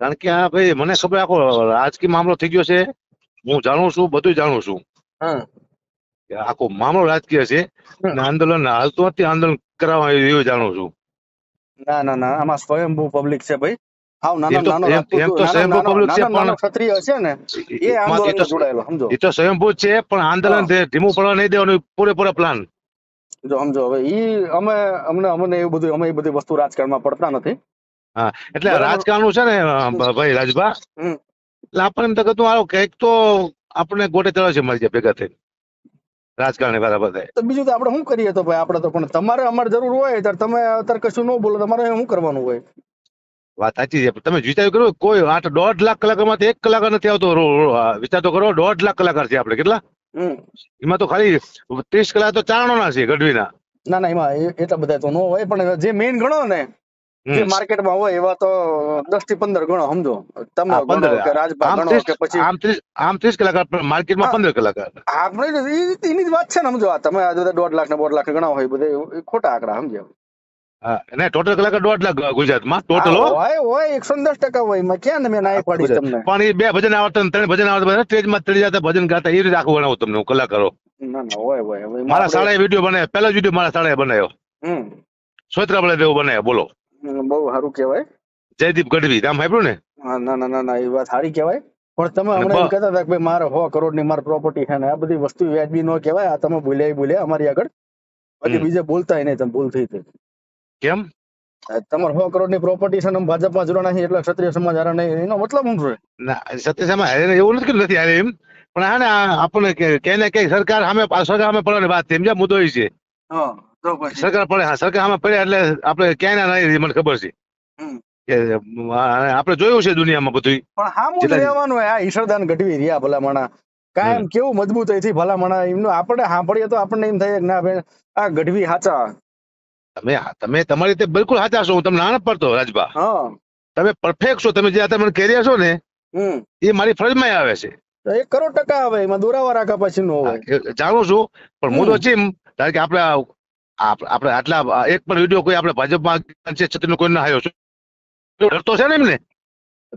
કારણ કે આ ભાઈ મને ખબર આખો રાજકીય મામલો થઈ ગયો છે. હું જાણું છું બધું જાણું છું. આખો મામલો રાજકીય છે. આંદોલન હાલતું નથી આંદોલન કરાવવા એવું જાણું છું. ના ના ના આમાં સ્વયંભૂ પબ્લિક છે ભાઈ. હાવ નાનો નાનો છે ક્ષત્રિય ને એ આંદોલન તો- જોડાયેલો સમજો. એ તો સ્વયંભૂ છે પણ આંદોલન ધીમું પડવા નહીં દેવાનું પૂરેપૂરા પ્લાન જો સમજો હવે ઈ અમે અમને અમને એવું બધું અમે એ બધી વસ્તુ રાજકારણમાં પડતા નથી. એટલે રાજકારણ છે ને ભાઈ રાજભા. એટલે આપણને એમ તો કહેતું આવો કંઈક તો આપણે ગોટે ચડે છે મળી જાય ભેગા થઈને. રાજકારણી બરાબર થાય તો બીજું તો આપણે શું કરીએ તો ભાઈ? આપણે તો પણ તમારે અમારે જરૂર હોય ત્યારે તમે અત્યારે કશું ન બોલો તમારે શું કરવાનું હોય? વાત સાચી છે તમે વિચાર કરો કોઈ આઠ દોઢ લાખ કલાકારમાંથી એક કલાકાર નથી આવતો. વિચાર તો કરો દોઢ લાખ કલાકાર છે આપણે કેટલા? એમાં તો ખાલી ત્રીસ કલાક તો ચારણોના છે ગઢવીના. ના ના એમાં એટલા બધા તો ન હોય પણ જે મેઇન ગણો ને જે. માર્કેટમાં હોય એવા તો દસથી પંદર ગણો સમજો. તમે. ગણો કે રાજભા ગણો કે પછી આમ ત્રીસ આમ ત્રીસ કલાકાર માર્કેટમાં પંદર કલાકાર આપણે એની જ વાત છે ને સમજો. આ તમે આ બધા દોઢ લાખ ને દોઢ લાખ ગણા હોય બધે ખોટા આંકડા સમજો ટોટલ કલાકાર દોઢ લાખ ગુજરાતમાં ટોટલ હોય હોય એકસો દસ ટકા હોય એમાં ક્યાં ને મેં ના પાડીશ તમને? પણ એ બે ભજન આવતા ત્રણ ભજન આવતા સ્ટેજમાં જતા ભજન ગાતા એ રીતે આખું ગણાવું તમને હું કલાકારો. ના ના હોય હોય. મારા શાળાએ વીડિયો બનાવ્યો પહેલો વીડિયો મારા શાળાએ બનાવ્યો. હમ. બળે દેવો બનાવ્યો બોલો. બહુ સારું કહેવાય. જયદીપ ગઢવી નામ સાંભળ્યું ને? હા, ના ના ના ના એ વાત સારી કહેવાય. પણ તમે હમણાં એમ કહેતા હતા કે ભાઈ મારે સો કરોડની મારી પ્રોપર્ટી છે ને આ બધી વસ્તુ વ્યાજબી ન કહેવાય આ તમે ભૂલ્યા ભૂલ્યા અમારી આગળ. બાકી બીજે બોલતા નહીં તમે ભૂલ થઈ હતી કેમ? તમારે સો કરોડની પ્રોપર્ટી છે ભાજપમાં જોડા નહીં એટલે ક્ષત્રિય સમાજ હારે નહીં એનો મતલબ શું છે? ના સત્યસામાં હારે એવું નથી નથી હારે એમ. પણ હા ને આપણને કે- ને કે સરકાર સામે સરકાર સામે પડવાની વાત છે જે મુદ્દો છે. હા. તો પછી સરકાર પડે હા સરકાર આમાં પડે એટલે આપણે ક્યાંય ના રહી મને ખબર છે. કે આપણે જોયું છે દુનિયામાં બધું પણ હામું રહેવાનું આ ઈશ્વરદાન ગઢવી રહ્યા ભલામણા. કાયમ કેવું મજબૂતાઈથી ભલામણા એમનું આપણે સાંભળીએ તો આપણને એમ થાય કે ના ભાઈ આ ગઢવી સાચા તમે તમે તમારી રીતે બિલકુલ સાચા છો હું તમને ના પડતો રાજભા. હા. તમે પરફેક્ટ છો તમે જે આ તમે કહી રહ્યા છો ને એ મારી ફરજમાં આવે છે. એક કરોડ ટકા આવે એમાં દોરાવા રાખા પછી નો જાણું છું પણ હું તો ચીમ કારણ કે આપણે આ- આપ- આપણે આટલા એક પણ વીડિયો કોઈ આપણે ભાજપમાં છે છત્રીનો કોઈ ના આવ્યો છે ડરતો છે ને એમને?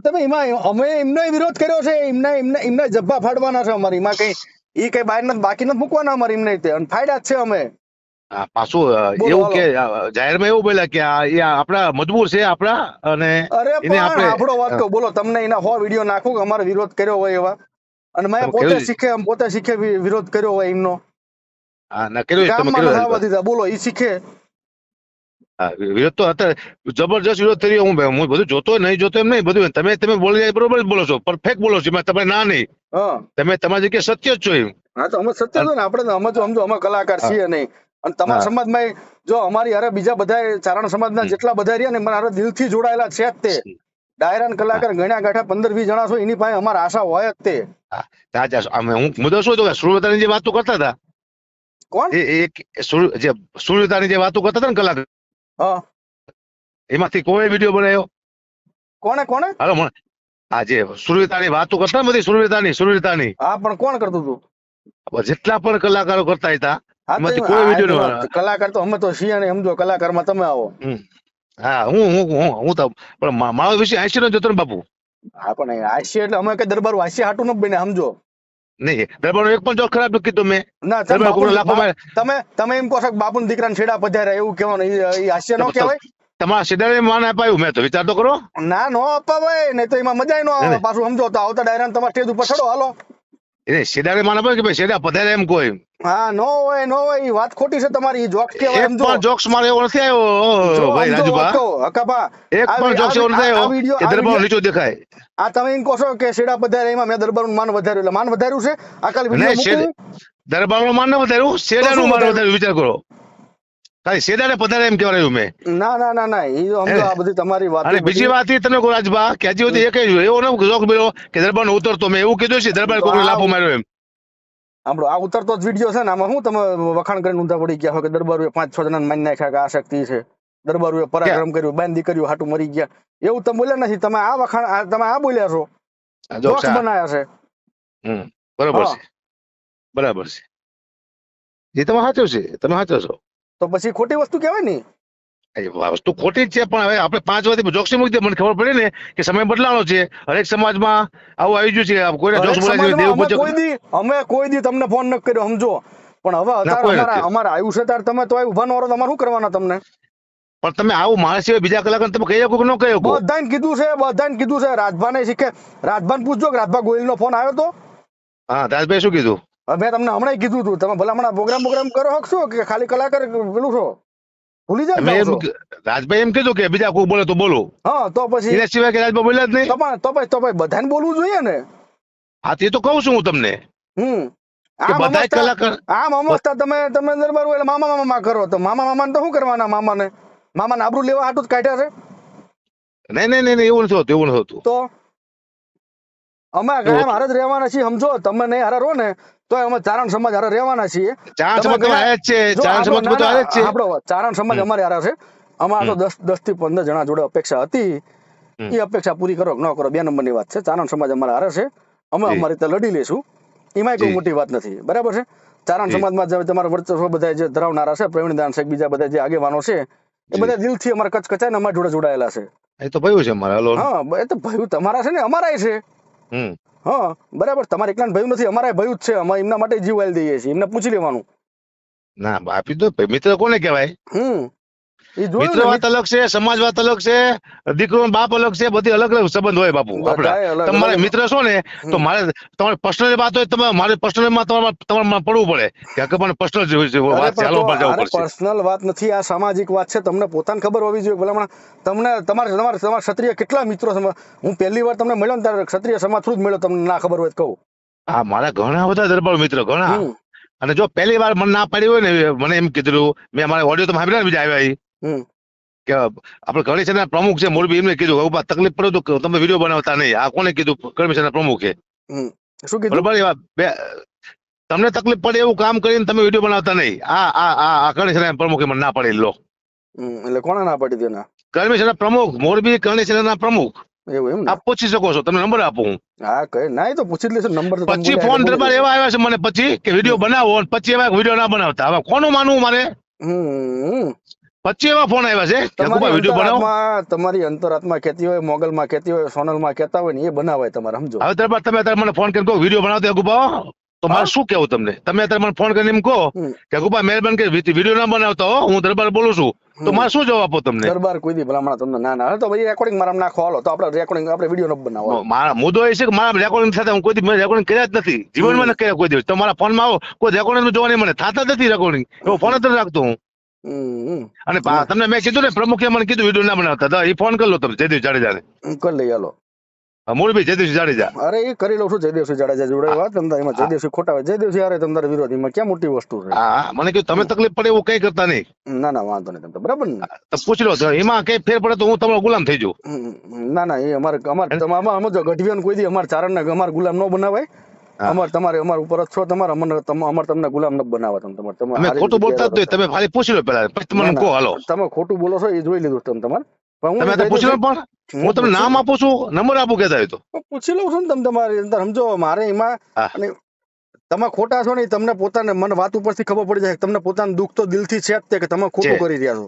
તમે એમાં અમે એમનો વિરોધ કર્યો છે એમના એમના એમના જબ્બા ફાડવાના છે અમારી. એમાં કઈ એ કઈ બહાર બાકી નથી મૂકવાના અમારે એમને રીતે. અને ફાયદા જ છે અમે. પાછું એવું કે જાહેરમાં એવું બોલ્યા કે એ આપણા મજબૂર છે આપણા અને અરે એને આપણે- આપણો વાત કહો બોલો તમને એના હો વીડિયો નાખો કે અમારે વિરોધ કર્યો હોય એવા? અને મેં પોતે શીખે એમ પોતે શીખે વિરોધ કર્યો હોય એમનો. આ ના કર્યો તમે કર્યો બોલો ઈ શીખે. હા, વિરોધ તો અત્યારે જબરજસ્ત વિરોધ થઈ રહ્યો હું હું બધું જોતો નહીં જોતો એમ નહીં બધું તમે તમે બોલી બરોબર બોલો છો પરફેક્ટ બોલો છો તમે ના નહીં. તમે તમારી જગ્યાએ સત્ય જ છો એમ. હા તો અમે સત્ય છો ને આપણે અમે તો સમજો અમે કલાકાર છીએ નહીં. અને તમારા હા. સમાજમાં જો અમારી હારે બીજા બધા ચારણ સમાજના જેટલા બધા રહ્યા ને મને હારે દિલથી જોડાયેલા છે જ તે. ડાયરાન કલાકાર ગણ્યા ગાંઠા પંદર વીસ જણા છો એની પાસે અમારા આશા હોય જ તે. હું મુદ્દો શું હતો કે જે વાતો કરતા હતા કોણ? એ એક જે સુરતાની જે વાતો કરતા હતા ને કલાકાર હા. એમાંથી કોઈ વીડિયો બનાવ્યો? કોણે કોણે? હાલો મને આ જે સુરવીરતાની વાતો કરતા બધી સુરવીરતાની સુરવીરતાની હા પણ કોણ કરતું હતું જેટલા પણ કલાકારો કરતા હતા એમાંથી કોઈ વીડિયો કલાકાર તો અમે તો છીએ ને સમજો કલાકારમાં તમે આવો. હા હું હું હું હું તો પણ મારો વિશે નો જતો ને બાપુ. હા પણ હાસ્ય એટલે અમે કઈ દરબાર હાસ્ય હાટું ન બને સમજો. નહીં. દરબારનો એક પણ જોક ખરાબ નથી કીધો મેં. ના તમે તમે એમ કહો છો બાપુ દીકરા છેડા પધાર્યા એવું કહેવાનું હાસ્ય નો કહેવાય? તમારા માન અપાયું મેં તો વિચાર તો કરો. ના નો અપાવાય નહીં તો એમાં મજા નો આવે. પાછું સમજો તો આવતા ડાયરા તમારા સ્ટેજ ઉપર ચડો હાલો. એને સિદ્ધાર્થ માન પડે કે ભાઈ સિદ્ધાર્થ પધારે એમ કોઈ? હા નો હોય નો હોય એ વાત ખોટી છે તમારી એ જોક્સ કે એક પણ જોક્સ મારે એવો નથી આવ્યો. ભાઈ રાજુભા. હકાભા. એક પણ જોક્સ એવો નથી આવ્યો કે દરબાર નીચો દેખાય. આ તમે એમ કહો છો કે શેડા પધારે એમાં મેં દરબારનું માન વધાર્યું એટલે માન વધાર્યું છે? આ કાલ વિડિયો મૂકું દરબારનું માન ન વધાર્યું શેડાનું માન? વધાર્યું વિચાર કરો. ખાલી શેડાને પધારે એમ કહેવાયું મેં. ના ના ના ના એ તો આ બધી તમારી વાત અને બીજી વાત એ તને ગોરાજબા કે હજી સુધી એક એવો ન જોક બોલ્યો કે દરબાર ઉતરતો મેં એવું કીધું છે દરબાર કોઈને લાફો માર્યો એમ. આપણો આ ઉતરતો જ વીડિયો છે ને આમાં શું તમે વખાણ કરીને ઊંધા પડી ગયા હોય કે દરબારુએ પાંચ છ જણા માની નાખ્યા કે આ શક્તિ છે. દરબારુએ પરાક્રમ કર્યું બાંધી કર્યું હાટું મરી ગયા. એવું તમે બોલ્યા નથી તમે આ વખાણ તમે આ બોલ્યા છો. જોક્સ બનાયા છે. બરાબર છે. બરાબર છે. એ તમે સાચો છે તમે સાચો છો. તો પછી ખોટી વસ્તુ કહેવાય ને? વસ્તુ ખોટી જ છે પણ હવે આપણે પાંચ વર્ષથી જોક્સી મૂકી દે મને ખબર પડી ને કે સમય બદલાનો છે. હરેક સમાજમાં આવું આવી ગયું છે કોઈને જોક્સ બોલાય છે, દેવ કોઈ દી અમે કોઈ દી તમને ફોન ન કર્યો સમજો. પણ હવે અત્યારે અમારા આવ્યું છે ત્યારે તમે તો ઊભા નો તમારે શું કરવાના તમને? પણ તમે આવું માણસ સિવાય બીજા કલાકાર તમે કહી શકો કે ન કહી શકો? બધાને કીધું છે બધાને કીધું છે. રાજભાને શીખે રાજભાન પૂછજો કે રાજભા ગોયલ નો ફોન આવ્યો તો? હા રાજભાઈ શું કીધું? મેં તમને હમણાં કીધું હતું તમે ભલા હમણાં પ્રોગ્રામ પ્રોગ્રામ કરો હકશો કે ખાલી કલાકાર પેલું છો? ભૂલી છો. રાજભાઈ એમ કીધું કે બીજા કોઈ બોલે તો બોલો. હા તો પછી એના સિવાય કે રાજભાઈ બોલ્યા જ નહીં. તો પણ તો પછી તો પછી બધાને બોલવું જોઈએ ને. હા તે તો કહું છું હું તમને. હમ. બધા કલાકાર આમ અમસ્તા તમે તમે દરબાર હોય એટલે મામા મામા કરો. તો મામા મામાને તો શું કરવાના મામાને? મામાને આબરૂ લેવા હાટું જ કાઢ્યા છે? નહીં નહીં નહીં, એવું નથી હોતું એવું નથી હોતું. તો? અમે કાયમ હારે જ રહેવાના છીએ સમજો? તમે નહીં હારે રહો ને તો અમે ચારણ સમાજ હારે રહેવાના છીએ. ચારણ સમાજ આયા જ છે ચારણ સમાજ આયા જ છે. આપણો ચારણ સમાજ અમારે હારે છે. અમારે તો. દસ દસથી પંદર જણા જોડે અપેક્ષા હતી. એ અપેક્ષા પૂરી કરો કે ન કરો બે નંબરની વાત છે. ચારણ સમાજ અમારે હારે છે. અમે અમારી રીતે લડી લેશું એમાં કોઈ મોટી વાત નથી. બરાબર છે? ચારણ સમાજ સમાજમાં જે તમારા વર્ચસ્વ બધા જે ધરાવનારા છે પ્રવીણ દાન સાહેબ બીજા બધા જે આગેવાનો છે એ. બધા દિલથી અમારા કચ કચાઈને અમારા જોડે જોડાયેલા છે. એ તો ભયું છે મારે હા એ તો ભયું તમારા છે ને અમારા છે. હા બરાબર. તમારે એકલા ભયું નથી અમારે ભયું જ છે. અમે એમના માટે જીવ દઈએ છીએ. એમને પૂછી લેવાનું. ના આપી દો. મિત્ર કોને કહેવાય? હમ. મિત્ર વાત અલગ છે સમાજ વાત અલગ છે દીકરો બાપ અલગ છે બધી અલગ અલગ સંબંધ હોય બાપુ આપડા તમારે મિત્ર છો ને તો મારે તમારે પર્સનલ વાત હોય તમારે મારે પર્સનલમાં તમારે તમારે પડવું પડે. કે મને પર્સનલ વાત ચાલો પર જવું પડશે. પર્સનલ વાત નથી આ સામાજિક વાત છે તમને પોતાને ખબર હોવી જોઈએ. ભલામણ તમને તમારે તમારે તમારા ક્ષત્રિય કેટલા મિત્રો હું પહેલી વાર તમને મળ્યો ને ત્યારે ક્ષત્રિય સમાજ થ્રુ જ મળ્યો તમને ના ખબર હોય તો કહું. હા મારા ઘણા બધા દરબાર મિત્રો ઘણા. અને જો પહેલી વાર મને ના પાડી હોય ને મને એમ કીધું મેં મારા ઓડિયો તો સાંભળ્યા બીજા આવ્યા. કે આપણે કમિશનના પ્રમુખ છે મોરબી એમને કીધું ઊભા તકલીફ પડે તો તમે વીડિયો બનાવતા નહીં. આ કોને કીધું? કમિશનના પ્રમુખે. શું કીધું? બરાબર એવા બે તમને તકલીફ પડે એવું કામ કરીને તમે વીડિયો બનાવતા નહીં. આ આ આ આ કમિશનના પ્રમુખે મને ના પાડી લો. એટલે કોણે ના પાડી દેના કમિશનના પ્રમુખ મોરબી કમિશનરના પ્રમુખ. એવું એમ આપ પૂછી શકો છો તમને નંબર આપું હું. હા કઈ ના તો પૂછી લેશો નંબર પછી ફોન દરબાર એવા આવ્યા છે મને પછી કે વીડિયો બનાવો પછી એવા વીડિયો ના બનાવતા. હવે કોનું માનવું મારે? હમ, પછી એવા ફોન આવ્યા છે? કે તમારી બનાવો. તમારી અંતરાત્મા કહેતી હોય મોગલમાં કહેતી હોય સોનલમાં કહેતા હોય ને એ બનાવાય તમારે સમજો. હવે દરબાર તમે અત્યારે મને ફોન કરીને કહો વીડિયો બનાવતો અગુબા તો મારે શું કેવું તમને? તમે અત્યારે મને ફોન કરીને એમ કહો કે મહેરબાની વીડિયો ના બનાવતા હો હું દરબાર બોલું છું. તો. મારે શું જવાબ આપો તમને? દરબાર કોઈ દી ભલામણ તમને ના ના. તો ભાઈ રેકોર્ડિંગ મારા નાખો. હાલો તો આપણે રેકોર્ડિંગ આપણે વીડિયો ન બનાવો મારા મુદ્દો એ છે કે મારા રેકોર્ડિંગ સાથે હું કોઈ દી રેકોર્ડિંગ કર્યા જ નથી. જીવનમાં નથી કર્યા કોઈ દિવસ. તમારા ફોનમાં આવો. કોઈ રેકોર્ડિંગ જોવા નહીં મને થતા જ નથી રેકોર્ડિંગ એવો ફોન જ રાખતો હું. અને તમને મેં કીધું ને પ્રમુખે મને કીધું વીડિયો ના બનાવતા એ ફોન કરી લો તમે જયદેવ જાડેજાને. કરી લઈ હાલો. મોરબી જયદેવ જાડેજા. અરે એ કરી લઉં છું જયદેવસિંહ જાડેજા જોડે વાત. તમને એમાં જયદેવસિંહ ખોટા હોય જયદેવસિંહ અરે તમારે તારે વિરોધીમાં ક્યાં મોટી વસ્તુ છે? હા મને કીધું તમે તકલીફ પડે એવું કઈ કરતા નહીં. ના ના વાંધો નહીં તમને બરાબર ને? તો પૂછી લો એમાં કઈ ફેર પડે તો હું તમારો ગુલામ થઈ જાઉં. ના ના એ અમારે અમારે તમારે આમાં ગઢવીઓને કોઈ દી અમારે ચારણ ને અમારે ગુલામ ન બનાવાય. અમારે તમારે અમાર ઉપર જ છો. તમારે અમને અમાર તમને ગુલામ ન બનાવવા તમે. તમારે તમે ખોટું બોલતા જ તમે ખાલી પૂછી લો પેલા. પછી તમને કહો હાલો. તમે ખોટું બોલો છો એ જોઈ લીધું તમે તમારે. તમે તો પૂછી લો પણ. હું તમને નામ આપું છું નંબર આપું કેતા હોય તો. પૂછી લઉં છું ને તમે તમારી અંદર. સમજો મારે એમાં અને તમે ખોટા છો ને તમને પોતાને મને વાત ઉપરથી ખબર પડી જાય તમને પોતાનું દુઃખ તો દિલથી છે જ તે કે તમે ખોટું કરી રહ્યા છો.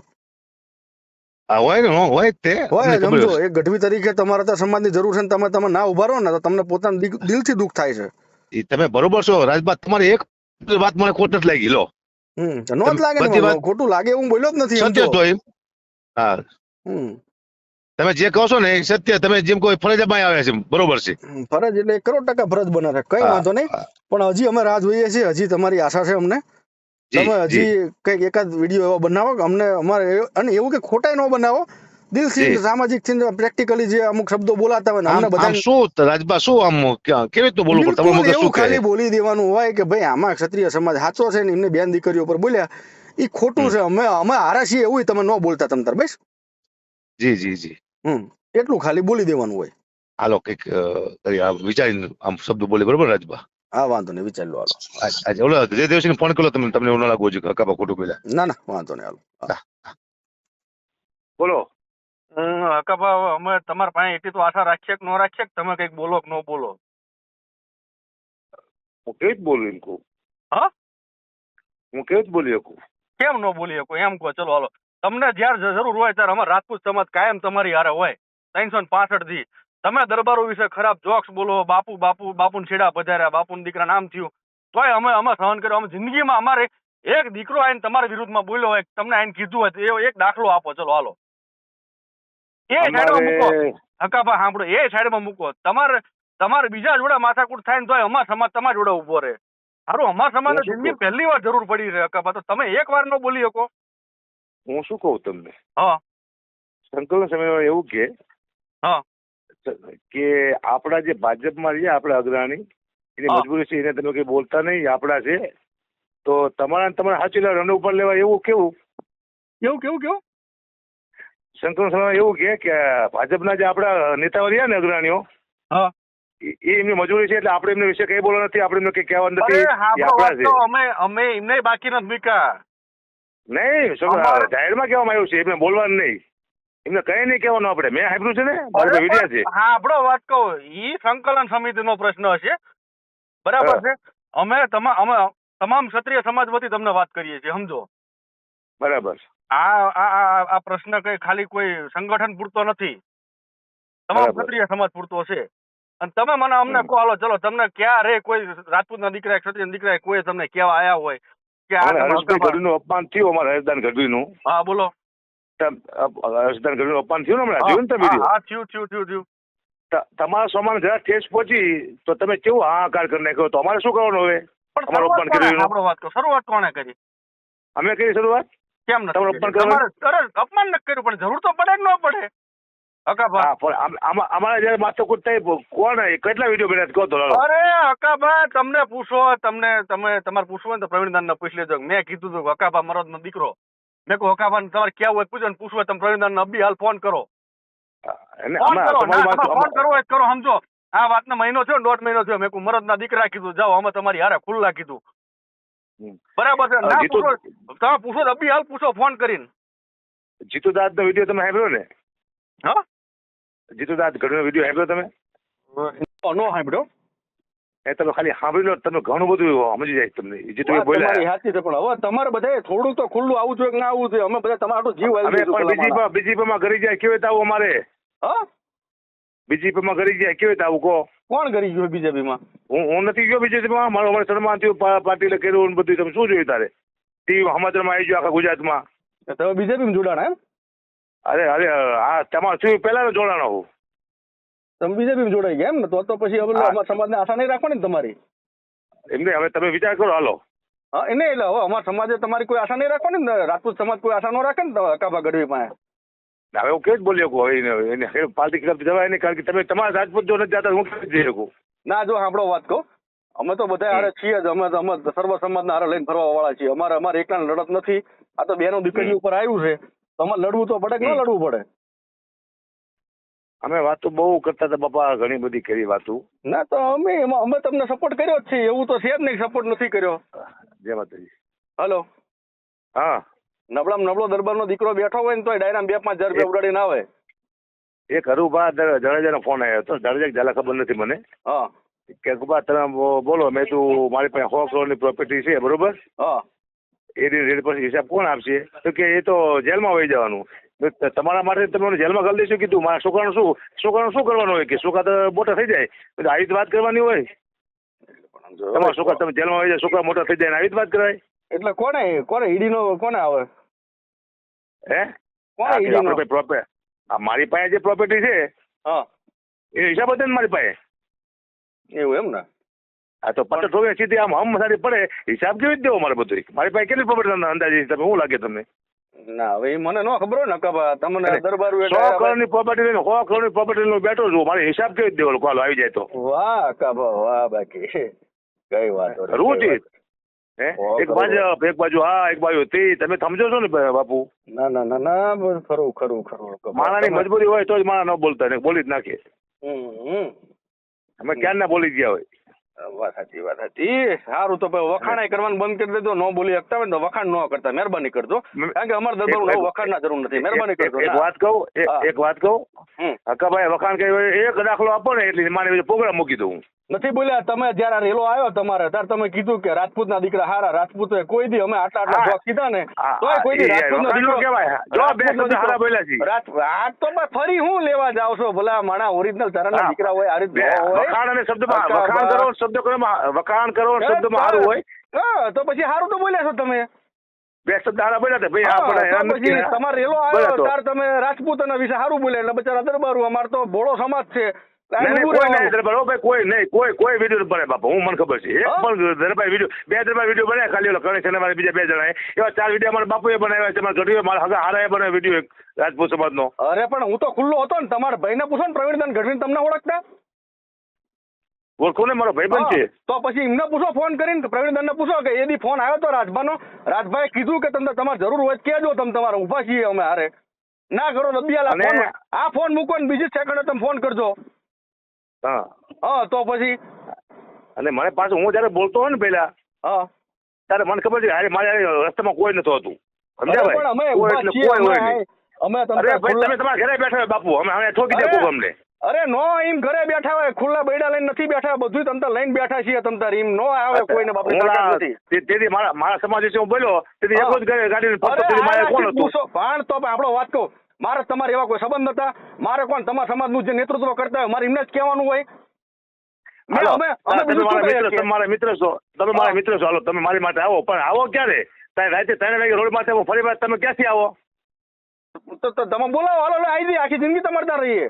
હોય ને હોય તે. સમજો એક ગઢવી તરીકે તમારા તો સમાજની જરૂર છે ને તમે તમે ના ઊભા રહો ને તો તમને પોતાનું દિલ- દિલથી દુઃખ થાય છે. તમે બરોબર છો રાજબા તમારે એક વાત મને ખોટ નથી લાગી લો. લાગે ખોટું લાગે હું બોલ્યો જ નથી સત્ય તો. એમ. હા. તમે જે કહો છો ને એ સત્ય તમે જેમ કોઈ ફરજમાં આવ્યા છે બરોબર છે. ફરજ એટલે એક કરોડ ટકા ફરજ બને છે કઈ વાંધો નહીં પણ હજી અમે રાહ જોઈએ છીએ હજી તમારી આશા છે અમને. તમે હજી કંઈક એકાદ વીડિયો એવો બનાવો કે અમને અમારે અને એવું કે ખોટાઈ ન બનાવો દિલથી. સામાજિકથી પ્રેક્ટિકલી જે અમુક શબ્દો બોલાતા હોય અમને બધા શું રાજબા શું આમ કેવી રીતે બોલવું તમારું શું ખાલી બોલી દેવાનું હોય કે ભાઈ આમાં ક્ષત્રિય સમાજ સાચો છે ને એમને બેન દીકરીઓ પર બોલ્યા એ ખોટું છે. અમે અમે હારા છીએ એવું તમે ન બોલતા તમ તાર બસ. જી જી જી. હમ. એટલું ખાલી બોલી દેવાનું હોય. હાલો કંઈક વિચારીને આમ શબ્દ બોલે બરોબર રાજબા હા વાંધો નહીં વિચારી લો હાલો. આજ- આજે ઓલો જે દિવસે ફોન કર્યો તમે તમને એવું ના લાગવું જોઈએ કાકા ખોટું બોલ્યા. ના ના વાંધો નહીં હાલો. બોલો. હકાભા હવે અમે તમારા પાસે એટલી તો આશા રાખીએ કે ન રાખીએ કે તમે કંઈક બોલો કે ન બોલો? હું કેવી જ બોલું એમ કહું હા? હું કેવી જ બોલી શકું? કેમ ન બોલી શકું? એમ કહો ચલો હાલો. તમને જ્યારે જરૂર હોય ત્યારે અમારે રાજપૂત સમાજ કાયમ તમારી હારે હોય. ત્રણસો ને પાસઠથી. તમે દરબારો વિશે ખરાબ જોક્સ બોલો બાપુ બાપુ બાપુને છેડા પધાર્યા બાપુને દીકરા નામ થયું. તોય અમે અમે સહન કર્યું. અમે જિંદગીમાં અમારે એક દીકરો આવીને તમારા વિરુદ્ધમાં બોલ્યો હોય તમને આઈને કીધું હોય તો એવો એક દાખલો આપો. ચલો હાલો. એ સાઈડમાં મૂકો. હકાભા સાંભળો. એ સાઈડમાં મૂકો. તમારે તમારે બીજા જોડે માથાકૂટ થાય ને તો અમાર સમાજ તમારા જોડે ઊભો રહે. સારું અમાર સમાજને જિંદગી પહેલી વાર જરૂર પડી છે હકાભા. તો તમે એક વાર ન બોલી શકો. હું શું કહું તમને? હા. સંકલન સમયમાં એવું કે હા. કે આપણા જે ભાજપમાં છે આપણા અગ્રણી એની મજબૂરી છે એને તમે કઈ બોલતા નહીં આપણા છે. તો તમારા તમારા સાચી રન ઉપર લેવા એવું કેવું? કેવું કેવું કેવું? સમયમાં એવું કે કે ભાજપના જે આપણા નેતાઓ રહ્યા ને અગ્રણીઓ હા. એ એમની મજૂરી છે એટલે આપણે એમને વિશે કઈ બોલવા નથી આપણે એમને કઈ કહેવા નથી. અમે અમે એમને બાકી નથી મૂક્યા. નહીં જાહેરમાં કહેવામાં આવ્યું છે એમને બોલવાનું નહીં. એમને કઈ નહીં કહેવાનું આપણે. મેં સાંભળ્યું છે ને મારી વિડિયા છે. હા આપણો વાત કહો એ સંકલન સમિતિનો પ્રશ્ન હશે. બરાબર છે? અમે તમામ અમે તમામ ક્ષત્રિય સમાજ વતી તમને વાત કરીએ છીએ સમજો. બરાબર. આ આ આ પ્રશ્ન કઈ ખાલી કોઈ સંગઠન પૂરતો નથી. તમામ. ક્ષત્રિય સમાજ પૂરતો છે. અને તમે મને અમને કહો હાલો ચલો તમને ક્યારે કોઈ કોઈ રાજપૂતના દીકરા ક્ષત્રિય દીકરા કોઈ તમને કહેવા આયા હોય કે આ ગઢવીનું અપમાન થયું અમારે ગઢવી ગઢવીનું. હા બોલો. હર્ષદાન ગઢવીનું અપમાન થયું ને હમણાં? જોયું ને તમે હા, થયું થયું થયું થયું. તમારા સમાન જરા ઠેસ પહોંચી તો તમે કેવું હાહાકાર કરી નાખ્યો? તો અમારે શું કરવાનું હવે? અમારું અપમાન કર્યું? આપણો વાત શરૂઆત કોણે કરી? અમે કરી શરૂઆત? કેમ નથી અપમાન નથી કર્યું પણ જરૂર તો પડે કે ન પડે? તમને પૂછો તમને તમે તમારે પૂછવું હોય ને તો પ્રવીણદાન ને પૂછી લેજો. મેં કીધું હતું હકાભા મરદ નો દીકરો. મેં કહું હકાભા તમારે ક્યાં હોય? પૂછો ને પૂછવું તમે પ્રવીણદાન ને અબી હાલ ફોન કરો. ફોન કરો ના, કરો સમજો. આ વાતનો મહિનો થયો ને દોઢ મહિનો થયો. મેં મરદ ના દીકરા કીધું. જાઓ અમે તમારી હારે ખુલ્લા કીધું. બરાબર છે. ના પૂછો. તમે પૂછો તો હાલ પૂછો ફોન કરીને. જીતુ દાદ નો વીડિયો તમે સાંભળ્યો ને? હા? જીતુ દાદ ઘણો વીડિયો સાંભળ્યો તમે? નો સાંભળ્યો. એ તમે ખાલી સાંભળી લો તમે ઘણું બધું સમજી જાય તમને. જીતુ બોલ્યા તમારી સાચી છે પણ હવે તમારે બધા થોડું તો ખુલ્લું આવું જોઈએ કે ના આવું જોઈએ? અમે બધા તમારું જીવ બીજી બીજી પણ બીજીપીમાં કરી જાય કેવી રીતે આવું અમારે? હા? બીજીપીમાં કરી જાય કેવી રીતે આવું કહો? કોણ કરી ગયું બીજેપીમાં હું હું નથી ગયો બીજેપીમાં મારો અમારે સન્માન થયું પા- પાટીલે કર્યું બધું તમે શું જોયું તારે? ટીવી સમાચારમાં આવી ગયો આખા ગુજરાતમાં. તમે બીજેપીમાં જોડાણ એમ? અરે અરે આ તમારું શું પહેલા જોડાણો હું? તમે બીજેપીમાં જોડાઈ ગયા એમ તો તો પછી હવે સમાજને આશા નહીં રાખવાની તમારી. એમને હવે તમે વિચાર કરો હાલો. હા એને એટલે હવે અમારા સમાજે તમારી કોઈ આશા નહીં રાખવાની ને? રાજપૂત સમાજ કોઈ આશા ન રાખે ને કાબા ગઢવી પાસે? હવે હું કેવી બોલી શકું? હવે એને એને પાર્ટી ખિલાફ જવાય નહીં કારણ કે તમે તમારા રાજપૂત જો નથી જતા હું કેવી જઈ શકું? ના જો સાંભળો વાત કહો. અમે તો બધા હારે છીએ જ અમે અમે સર્વ સમાજના હારે લઈને ફરવા વાળા છીએ. અમારે અમારે એકલા લડત નથી. આ તો બેનો દીકરી ઉપર આવ્યું છે. તો અમારે લડવું તો પડે કે ન લડવું પડે? અમે વાતો બહુ કરતા હતા બાપા ઘણી બધી કરી વાતો. ના તો અમે અમે તમને સપોર્ટ કર્યો જ છે એવું તો છે જ નહીં સપોર્ટ નથી કર્યો. જય માતાજી. હલો હા. નબળામાં નબળો દરબારનો દીકરો બેઠો હોય ને તોય ડાયરામ બે પાંચ હજાર રૂપિયા ઉડાડીને આવે. એક હરુભા જાડેજાનો ફોન આવ્યો હતો. જડેજા જલા ખબર નથી મને. હા. કે ગુબા તમે બોલો મેં તું મારી પાસે સો કરોડની પ્રોપર્ટી છે બરોબર? હા. એની રેટ પછી હિસાબ કોણ આપશે? તો કે એ તો જેલમાં વહી જવાનું. તમારા માટે તમે જેલમાં કરી દઈશું કીધું. મારા છોકરાનું શું છોકરાનું શું કરવાનું હોય? કે છોકરા તો મોટા થઈ જાય. તો આવી જ વાત કરવાની હોય? તમારા છોકરા તમે જેલમાં વહી જાય છોકરા મોટા થઈ જાય આવી જ વાત કરાય? એટલે કોને કોને ઈડી નો કોને આવે? હે? કોને આ કે ઈડી નો આપણે ભાઈ પ્રોપર આ મારી પાસે જે પ્રોપર્ટી છે હા. એ હિસાબ હતો ને મારી પાસે. એવું એમ ને? આ તો પચાસ ઠોકે સીધી આમ હમ સારી પડે હિસાબ કેવી જ દેવો મારે બધું? મારી પાસે કેટલી પ્રોપર્ટી અંદાજે તમે શું લાગે તમને? ના હવે મને ન ખબર હોય ને કબા તમને દરબાર સો કરોડની પ્રોપર્ટી લઈને સો કરોડની પ્રોપર્ટી લઈને બેઠો છું મારે હિસાબ કેવી જ દેવો કોલ આવી જાય તો. વાહ કબા વાહ બાકી. કઈ વાત સો એક બાજુ એક બાજુ હા એક બાજુ તે. તમે સમજો છો ને બાપુ? ના ના ના ના ખરું ખરું ખરું. માણાની મજબૂરી હોય તો જ માણા ન બોલતા ને બોલી જ નાખે. અમે ક્યાં ના બોલી ગયા હોય? વાત સાચી વાત સાચી. સારું તો વખાણ કરવાનું બંધ કરી દેજો. ન બોલી શકતા હોય ને તો વખાણ ન કરતા. મહેરબાની કરજો. કારણ કે અમારે દરબાર વખાણ ના જરૂર નથી. મહેરબાની કરજો. એક વાત કહું એક- વાત કહું. હકાભાઈ વખાણ કહ્યું હોય, એક દાખલો આપો ને એટલે મારે પ્રોગ્રામ મૂકી દઉં નથી બોલ્યા? તમે જયારે રેલો આવ્યો તમારે ત્યારે તમે કીધું કે રાજપૂતના દીકરા હારા. રાજપૂત કોઈ દી અમે આટલા આટલા. જોક કીધા ને કોઈ દી દીકરો. આ શબ્દ તો ફરી હું લેવા જાવ છો. ભલા માણા ઓરિજિનલ તારા ના દીકરા હોય આ રીત ન વખાણ અને શબ્દ વખાણ કરો શબ્દ કરો વખાણ કરો શબ્દમાં સારું હોય. તો પછી સારું તો બોલ્યા છો તમે. બે શબ્દ હારા બોલ્યા હતા ભાઈ આપણે પછી તમારે રેલો આવ્યો. ત્યારે તમે રાજપૂત વિશે સારું બોલ્યા. એટલે બચારા દરબારું અમાર તો ભોળો સમાજ છે. કોઈ નહીં દરબાર હો ભાઈ કોઈ કોઈ કોઈ વીડિયો બને બાપા હું મને ખબર છે એક પણ દરબાર વીડિયો બે દરબાર વીડિયો બનાવ્યા ખાલી ઓલો ગણેશ અને બીજા બે જણાએ. એવા ચાર વીડિયો અમારા બાપુએ બનાવ્યા છે મારા ગઢવીએ મારા હગા હારાએ બનાવ્યો વીડિયો એક રાજપૂત સમાજનો. અરે પણ હું તો ખુલ્લો હતો ને તમારા ભાઈને પૂછો ને પ્રવીણદાન ગઢવીને તમને ઓળખતા? ઓળખો ને મારો ભાઈબંધ છે. તો પછી એમને પૂછો ફોન કરીને પ્રવીણદાનને પૂછો કે એદી ફોન આવ્યો તો રાજભાનો? રાજભાઈ કીધું કે તમને તમારે જરૂર હોય કહેજો તમે તમારે ઊભા છીએ અમે હારે. ના કરો દબિયાલા ફોન આ ફોન મૂકો ને બીજી સેકન્ડે તમે ફોન કરજો. હા હા તો પછી અને મને પાછું હું જયારે બોલતો હોય ને પેલા હા ત્યારે મને ખબર છે મારે રસ્તામાં કોઈ નતું હતું સમજ્યા ભાઈ કોઈ ઊભા એટલે છીએ કોઈ હોય નહીં. અમે અરે ભાઈ તમે તમારા ઘરે બેઠા હોય બાપુ અમે અમે ઠોકી દે અમને અરે નો એમ ઘરે બેઠા હોય ખુલ્લા બૈડા લઈને નથી બેઠા બધું તમ તાર લઈને બેઠા છીએ તમ તાર એમ નો આવે કોઈને નથી તેથી મારા મારા સમાજ વિશે હું બોલ્યો તેથી. જ ગાડી- કોણ હતું તો આપણો વાત કહું મારે તમારે એવા કોઈ સંબંધ હતા મારે કોણ? તમારા સમાજનું જે નેતૃત્વ કરતા હોય મારે એમને જ કહેવાનું હોય. તમે મારા મિત્ર છો. તમે મારા મિત્ર છો. હાલો તમે મારી માટે આવો. પણ આવો ક્યારે? રાતે ત્રણ વાગે રોડ માથે ફરી વાર તમે ક્યાંથી આવો? તો તમે બોલાવો. હાલો આવી આખી જિંદગી તમારે ત્યાં રહીએ.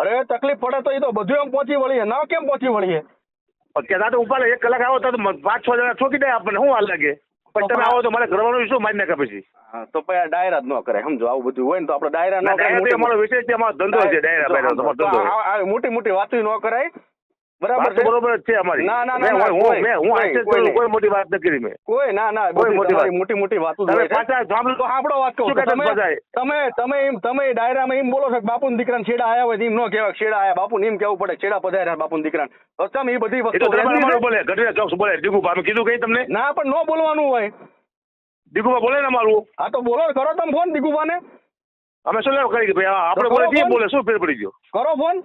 અરે. તકલીફ પડે તો એ તો બધું એમ પહોંચી વળીએ. ના કેમ પહોંચી વળીએ? ઊભા એક કલાક આવો તો પાંચ છ જણા ઠોકી દે આપણને. શું હાલ લાગે? પણ તમે આવો તો મારે કરવાનું શું માન્ય કે પછી? તો પછી આ ડાયરા જ ન કરે. સમજો આવું બધું હોય ને તો આપણે ડાયરા ન મોટી- અમારો વિષય છે અમારો ધંધો છે ડાયરા મોટી મોટી વાતો ન કરાય. બરાબર છે? બરોબર છે અમારી. ના, ના, ના, હું- મેં- હું કોઈ- કોઈ મોટી વાત નથી કરી મેં. કોઈ ના ના કોઈ મોટી વાત. મોટી મોટી વાતો તમે પાછા સાંભળો તો સાંભળો વાત કહું તમે તમે તમે એમ તમે ડાયરામાં એમ બોલો છો કે બાપુ દીકરાને છેડા આયા હોય એમ ન કહેવાય છેડા આયા. બાપુ એમ કેવું પડે છેડા પધાર્યા બાપુ દીકરાને. તો તમે એ બધી વસ્તુ? બોલે ગઢડા ચોક્સ બોલે. દીકુ અમે કીધું કઈ તમને? ના પણ ન બોલવાનું હોય. દીકુબા બોલે ને મારું હા તો બોલો કરો તમે ફોન દીકુબાને અમે શું લેવા કરી ભાઈ? આ આપણે બોલે. બોલે શું ફેર પડી ગયો? કરો ફોન.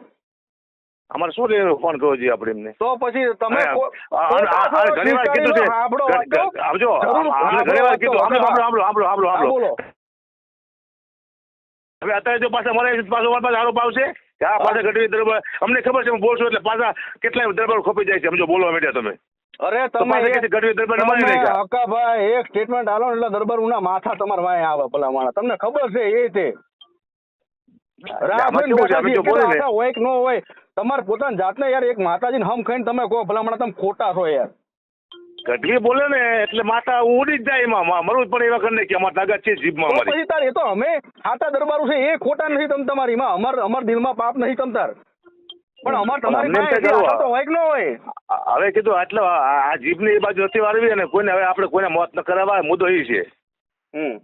અમારે શું લઈને ફોન કરવો જોઈએ આપણે એમને. તો પછી તમે છો, ઘણી વાર કીધું છે. આવજો. ઘણી વાર કીધું. સાંભળો સાંભળો સાંભળો સાંભળો હા, હવે અત્યારે જો પાછા મળે પાછો પાસે આરોપ આવશે કે આ પાછા ઘટવી દરબાર અમને ખબર છે હું બોલશું એટલે પાછા કેટલાય દરબાર ખોપી જાય છે સમજો બોલવા માંડ્યા તમે. અરે તમે છે હકાભાઈ એક સ્ટેટમેન્ટ આલો એટલે દરબાર ના માથા તમારા વાય આવે ભલા માણસ. તમને ખબર છે એ તે. છે, હોય કે ન હોય તમારે પોતાની જાતને યાર એક માતાજીને હમ ખાઈને તમે કહો ભલા તમે ખોટા છો યાર. ગઢવી બોલે ને એટલે માતા ઉડી જ જાય એમાં. મરવું પણ એવા કરીને કે અમારે તાકાત છે જીભમાં અમારી. પછી તાર એ તો અમે ખાતા દરબારું છે એ ખોટા નથી તમ તમારી માં. અમાર અમાર દિલમાં પાપ નથી તમ તાર. પણ અમાર તમારી તો હોય કે ન હોય. હવે કીધું આટલો આ જીભની એ બાજુ નથી વાળવી અને કોઈને હવે આપણે કોઈને મોત ન કરાવવા મુદ્દો એ છે. હમ.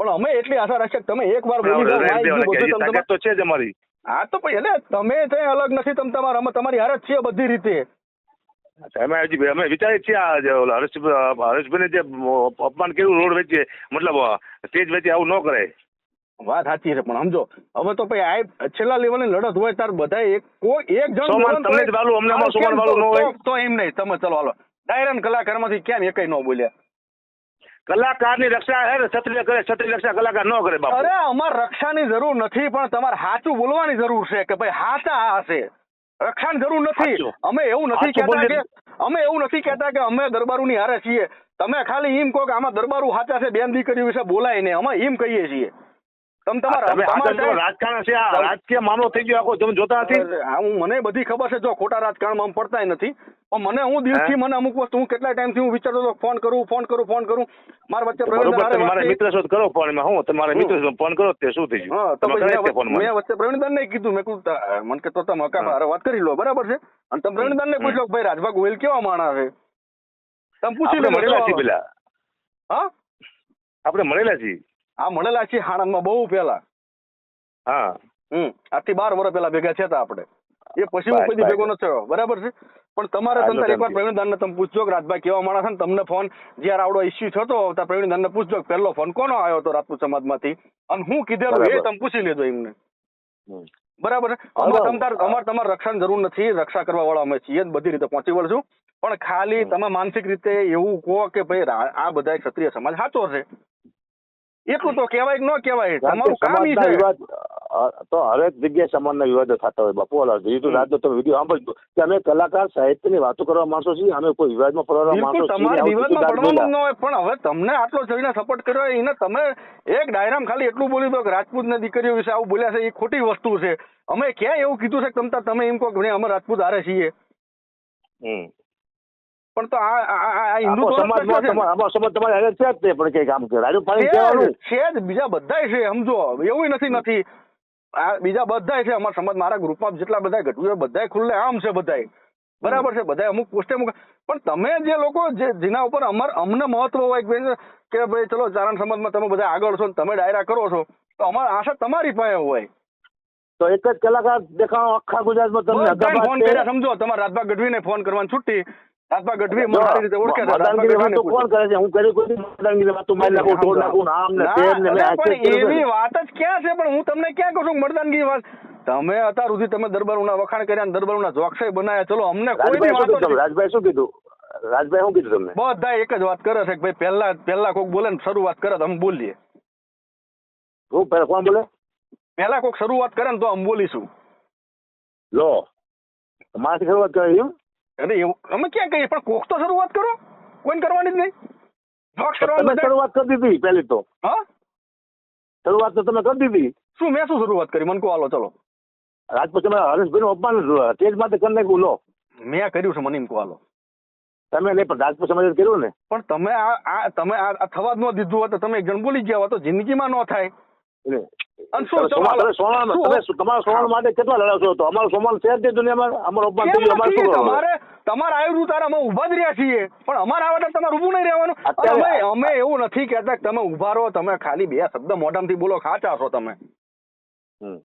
પણ અમે એટલી આશા રાખીએ કે તમે એક વાર બોલી તો છે જ અમારી. હા તો પછી એટલે તમે ત્યાં અલગ નથી તમે તમારા અમે તમારી હારે જ છીએ બધી રીતે. અમે હજી અમે વિચારીએ છીએ આ હરેશ હરેશભાઈને જે અપમાન કર્યું રોડ વચ્ચે મતલબ સ્ટેજ વચ્ચે આવું ન કરાય. વાત સાચી છે પણ સમજો હવે તો પછી આ છેલ્લા લેવલની લડત હોય તાર બધા એક કોઈ એક જણ તમને જ વાલું, અમને સોમાન વાલું ન હોય? તો- તો એમ નહીં તમે ચલો હાલો. ડાયરન કલાકારમાંથી કેમ એકેય ન બોલ્યા. કલાકારની રક્ષા હે ને ક્ષત્રિય કરે ક્ષત્રિય રક્ષા કલાકાર ન કરે બાપુ. અરે અમાર રક્ષાની જરૂર નથી પણ તમારે સાચું બોલવાની જરૂર છે કે ભાઈ હાચા હશે રક્ષાની જરૂર નથી. અમે એવું નથી કહેતા કે અમે એવું નથી કહેતા કે અમે દરબારુની હારે છીએ. તમે ખાલી એમ કહો કે આમાં દરબારુ હાચા છે બેન દીકરીઓ વિશે બોલાય ને અમે એમ કહીએ છીએ. તમે તમારા રાજકારણ છે આ રાજકીય મામલો થઈ ગયો આખો તમે જોતા નથી? હું મને બધી ખબર છે. જો ખોટા રાજકારણમાં પડતાય નથી. મને હું દિલથી મને અમુક વસ્તુ હું કેટલા ટાઈમથી હું વિચારતો હતો ફોન કરું ફોન કરું ફોન કરું. મારા વચ્ચે પ્રવીણ બરોબર હારે તમે વાત મારા મિત્ર શોધ કરો ફોનમાં હું તમારે મિત્ર ફોન કરો તે શું થઈ હા ગયું તો મેં વચ્ચે પ્રવીણદાન ને કીધું મેં કીધું મને કે તો તમે હકા વાત કરી લો બરાબર છે? અને તમે પ્રવીણદાન ને પૂછ ભાઈ રાજભા ગોયલ કેવા માણસ છે? તમે પૂછી લો મળેલા છીએ પેલા. હા? આપણે મળેલા છીએ. આ મળેલા છીએ હાણંદમાં બહુ પેલા હા. હમ આજથી બાર વર્ષ પેલા ભેગા થયા હતા આપણે. એ પછી હું કોઈ. ભેગો ન થયો. બરાબર છે? પણ તમારે હા, એકવાર સમજી. પ્રવીણદાન ને તમે પૂછજો કે રાજભાઈ કેવા માણસ ને તમને ફોન જયારે આવડો ઇસ્યુ થતો ત્યારે પ્રવીણદાન ને પૂછજો પહેલો ફોન કોનો આવ્યો હતો રાજપૂત સમાજમાંથી? અને હું કીધેલું એ તમે પૂછી લેજો એમને. બરાબર અમારે અમાર તમારે રક્ષણ જરૂર નથી. રક્ષા કરવા વાળા અમે છીએ બધી રીતે પહોંચી વળશું. પણ ખાલી. તમે માનસિક રીતે એવું કહો કે ભાઈ આ બધા ક્ષત્રિય સમાજ સાચો છે. એટલું તો કહેવાય કે ન કહેવાય. તમારું કામ ઈ છે. તો હરેક જગ્યાએ સમાજના વિવાદો થતા હોય બાપુ. બીજું હમ. રાત તમે વીડિયો સાંભળજો કે અમે કલાકાર સાહિત્યની વાતો કરવા માણસો છીએ અમે કોઈ વિવાદમાં પડવા માણસો છીએ તમારે વિવાદમાં પડવાનું ન હોય. પણ હવે તમને આટલો જઈને સપોર્ટ કર્યો એને તમે એક ડાયરામ ખાલી એટલું બોલી દો કે રાજપૂતની દીકરીઓ વિશે આવું બોલ્યા છે એ ખોટી વસ્તુ છે. અમે ક્યાં એવું કીધું છે કે તમતા તમે એમ કહો કે અમે રાજપૂત આરે છીએ. હમ. પણ તો આ હિન્દુ સમાજ તમારે હારે છે જ તે પણ કઈ કામ કે રાજુ પાણી કહેવાનું. છે જ. બીજા બધાય છે સમજો એવું નથી નથી. આ બીજા બધાય છે. અમારા સમાજ મારા ગ્રુપમાં જેટલા બધા ઘટવું બધાય ખુલ્લે આમ છે બધાય. બરાબર છે? બધા અમુક પોસ્ટે અમુક પણ તમે જે લોકો જે જેના ઉપર અમાર અમને મહત્વ હોય કે ભાઈ ચલો ચારણ સમાજમાં તમે બધા આગળ છો ને તમે ડાયરા કરો છો તો અમારી આશા તમારી પાસે હોય. તો એક જ કલાકાર દેખાણો આખા ગુજરાતમાં તમને ફોન કર્યા સમજો. તમારે રાજભા ગઢવીને ફોન કરવાની છૂટી રાજભા ગઢવી મારી રીતે ઓળખે છે કોણ કરે છે? હું કરી કોઈ દી મદાનગીરી વાતો? મારી નાખું તોડ નાખું આમ ને તેમ ને. એવી વાત જ ક્યાં છે? પણ હું તમને ક્યાં કહું છું મરદાનગી વાત? તમે અત્યાર સુધી તમે દરબારોના વખાણ કર્યા દરબારોના જોક્ષય બનાયા. ચલો અમને કોઈ બી વાતો રાજભાઈ શું કીધું? રાજભાઈ શું કીધું તમને? બધા એક જ વાત કરે છે કે ભાઈ પહેલા પહેલા કોક બોલે ને શરૂઆત કરે તો અમે બોલીએ. હું પહેલા કોણ બોલે? પહેલા કોક શરૂઆત કરે ને તો અમે બોલીશું. લો મારાથી શરૂઆત કરી એમ? અરે એવું અમે ક્યાં કહીએ? પણ કોક તો શરૂઆત કરો. કોઈને કરવાની જ નહીં. તમે શરૂઆત કરી દીધી પહેલી તો. હા? શરૂઆત તો તમે કરી દીધી. શું મેં શું શરૂઆત કરી? મને કહો હાલો ચલો. રાજપૂત તમે હરેશભાઈ નું અપમાન તેજ માટે કરી નાખ્યું લો. મેં કર્યું છે મને એમ કહો હાલો. તમે નહીં પણ રાજપૂત સમાજ કર્યું ને. પણ તમે આ તમે આ આ થવા જ ન દીધું હોત તમે એક જણ બોલી ગયા હોત તો જિંદગીમાં ન થાય. તમારા સોમાન માટે કેટલા લડાશો તો સોમાન છે જ નહીં દુનિયામાં. અમારું અપમાન કેમ થયું અમારે નથી? શું કરવાનું? તમારે તમારે આવ્યું તારે અમે ઊભા જ રહ્યા છીએ. પણ અમારે આવે તમારે ઊભું નહીં રહેવાનું. અમે અમે એવું નથી કેતા તમે ઊભા રહો તમે ખાલી બે શબ્દ મોઢામાંથી બોલો ખાચા છો તમે.